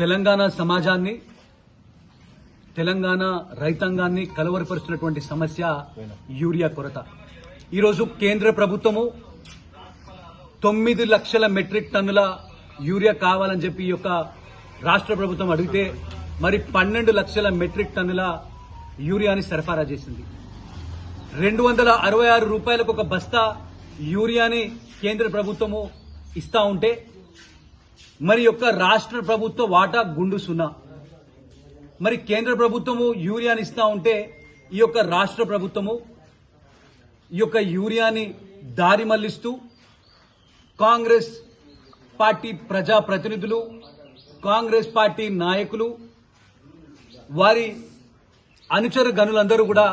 తెలంగాణ సమాజాన్ని తెలంగాణ రైతాంగాన్ని కలవరపరుస్తున్నటువంటి సమస్య యూరియా కొరత. ఈరోజు కేంద్ర ప్రభుత్వము తొమ్మిది లక్షల మెట్రిక్ టన్నుల యూరియా కావాలని చెప్పి ఈ యొక్క రాష్ట్ర ప్రభుత్వం అడిగితే మరి పన్నెండు లక్షల మెట్రిక్ టన్నుల యూరియాని సరఫరా చేసింది. రెండు వందల అరవై ఆరు రూపాయలకు ఒక బస్తా యూరియాని కేంద్ర ప్రభుత్వము ఇస్తా ఉంటే మరి యొక్క రాష్ట్ర ప్రభుత్వ వాటా గుండు సున్నా. మరి కేంద్ర ప్రభుత్వము యూరియాని ఇస్తా ఉంటే ఈ యొక్క రాష్ట్ర ప్రభుత్వము ఈ యొక్క యూరియాని దారి మళ్ళిస్తూ కాంగ్రెస్ పార్టీ ప్రజా ప్రతినిధులు కాంగ్రెస్ పార్టీ నాయకులు వారి అనుచర గనులందరూ కూడా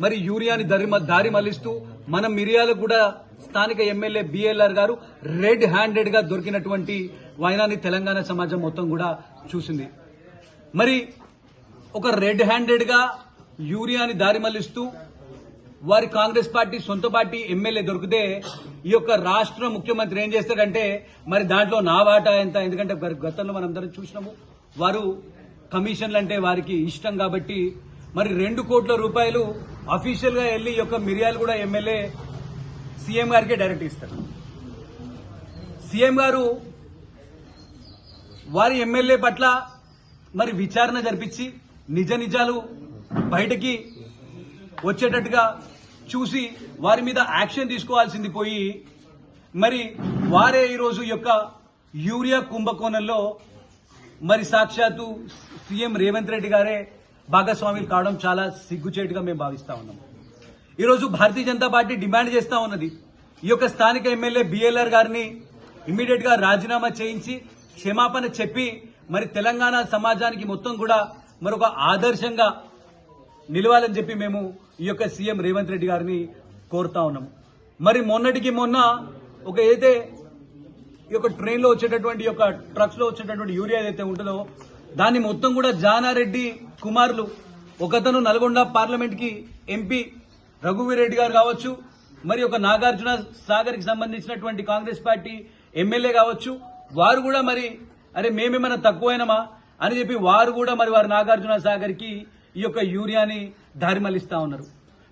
మరి యూరియాని దారి దారి మళ్ళిస్తూ మన మిరియాలకు కూడా స్థానిక ఎమ్మెల్యే బిఎల్ఆర్ గారు రెడ్ హ్యాండెడ్గా దొరికినటువంటి వైనాన్ని తెలంగాణ సమాజం మొత్తం కూడా చూసింది. మరి ఒక రెడ్ హ్యాండెడ్గా యూరియాని దారి మళ్ళిస్తూ వారి కాంగ్రెస్ పార్టీ సొంత పార్టీ ఎమ్మెల్యే దొరికితే ఈ యొక్క రాష్ట్ర ముఖ్యమంత్రి ఏం చేస్తాడంటే మరి దాంట్లో నా వాటా ఎంత? ఎందుకంటే గతంలో మనం అందరం చూసినాము. వారు కమిషన్లు అంటే వారికి ఇష్టం కాబట్టి మరి రెండు కోట్ల రూపాయలు అఫీషియల్గా వెళ్ళి ఈ యొక్క మిర్యాలగూడ కూడా ఎమ్మెల్యే సీఎం గారికే డైరెక్ట్ ఇస్తారు. సీఎం గారు వారి ఎమ్మెల్యే పట్ల మరి విచారణ జరిపించి నిజ నిజాలు బయటకి వచ్చేటట్టుగా చూసి వారి మీద యాక్షన్ తీసుకోవాల్సింది పోయి మరి వారే ఈరోజు యొక్క యూరియా కుంభకోణంలో మరి సాక్షాత్తు సీఎం రేవంత్ రెడ్డి గారే భాగస్వామి కావడం చాలా సిగ్గుచేటుగా మేము భావిస్తా ఉన్నాం. ఈరోజు భారతీయ జనతా పార్టీ డిమాండ్ చేస్తా ఉన్నది. ఈ యొక్క స్థానిక ఎమ్మెల్యే బిఎల్ఆర్ గారిని ఇమ్మీడియట్గా రాజీనామా చేయించి క్షమాపణ చెప్పి మరి తెలంగాణ సమాజానికి మొత్తం కూడా మరొక ఆదర్శంగా నిలవాలని చెప్పి మేము ఈ యొక్క సీఎం రేవంత్ రెడ్డి గారిని కోరుతా ఉన్నాము మరి మొన్నటికి మొన్న ఒక ఏదైతే ఈ యొక్క ట్రైన్లో వచ్చేటటువంటి యొక్క ట్రక్స్లో వచ్చేటటువంటి యూరియా ఏదైతే ఉంటుందో దాన్ని మొత్తం కూడా జానారెడ్డి కుమారులు ఒకతను నల్గొండ పార్లమెంట్కి ఎంపీ రఘువీరెడ్డి గారు కావచ్చు మరి ఒక నాగార్జున సాగర్కి సంబంధించినటువంటి కాంగ్రెస్ పార్టీ ఎమ్మెల్యే కావచ్చు వారు కూడా మరి అరే మేమేమైనా తక్కువైనమా అని చెప్పి వారు కూడా మరి వారు నాగార్జున సాగర్కి ఈ యొక్క యూరియాని దారిమలిస్తా ఉన్నారు.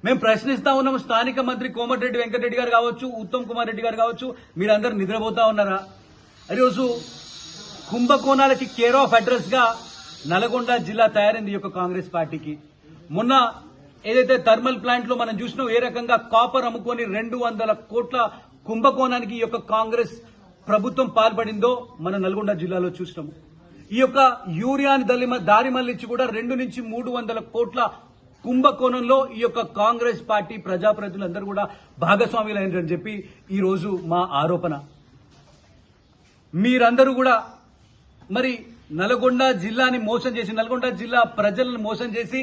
మేము ప్రశ్నిస్తా ఉన్నాము స్థానిక మంత్రి కోమటిరెడ్డి వెంకటరెడ్డి గారు కావచ్చు ఉత్తమ్ కుమార్ రెడ్డి గారు కావచ్చు మీరందరూ నిద్రపోతా ఉన్నారా? ఈరోజు కుంభకోణాలకి కేర్ ఆఫ్ అడ్రస్గా నల్గొండ జిల్లా తయారైంది ఈ యొక్క కాంగ్రెస్ పార్టీకి. మొన్న ఏదైతే థర్మల్ ప్లాంట్లో మనం చూసినాం ఏ రకంగా కాపర్ అమ్ముకొని రెండు వందల కోట్ల కుంభకోణానికి ఈ యొక్క కాంగ్రెస్ ప్రభుత్వం పాల్పడిందో మన నల్గొండ జిల్లాలో చూసినాము. ఈ యొక్క యూరియాని దళి దారి మళ్ళించి కూడా రెండు నుంచి మూడు వందల కోట్ల కుంభకోణంలో ఈ యొక్క కాంగ్రెస్ పార్టీ ప్రజాప్రతినిధులందరూ కూడా భాగస్వాములైనని చెప్పి ఈ రోజు మా ఆరోపణ. మీరందరూ కూడా మరి నల్గొండ జిల్లాని మోసం చేసి నల్గొండ జిల్లా ప్రజలను మోసం చేసి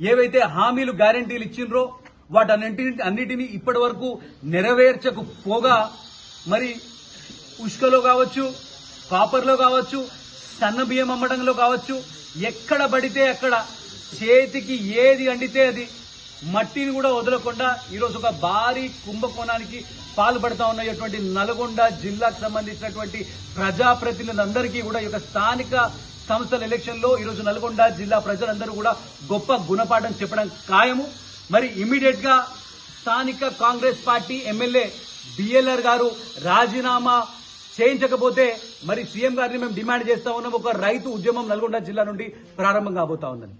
ఏవైతే హామీలు గ్యారంటీలు ఇచ్చిండ్రో వాటన్నింటి అన్నిటినీ ఇప్పటి వరకు నెరవేర్చకపోగా మరి ఉష్కలో కావచ్చు కాపర్లో కావచ్చు సన్న బియ్యం అమ్మడంలో కావచ్చు ఎక్కడ పడితే అక్కడ చేతికి ఏది అండితే అది మట్టిని కూడా వదలకుండా ఈరోజు ఒక భారీ కుంభకోణానికి పాల్పడతా ఉన్నటువంటి నల్గొండ జిల్లాకు సంబంధించినటువంటి ప్రజాప్రతినిధులందరికీ కూడా ఈ యొక్క స్థానిక సంస్థల ఎలక్షన్లో ఈరోజు నల్గొండ జిల్లా ప్రజలందరూ కూడా గొప్ప గుణపాఠం చెప్పడం ఖాయము. మరి ఇమీడియట్గా స్థానిక కాంగ్రెస్ పార్టీ ఎమ్మెల్యే బిఎల్ఆర్ గారు రాజీనామా చేయించకపోతే మరి సీఎం గారిని మేము డిమాండ్ చేస్తా ఉన్నాం. ఒక రైతు ఉద్యమం నల్గొండ జిల్లా నుండి ప్రారంభం కాబోతా ఉందని.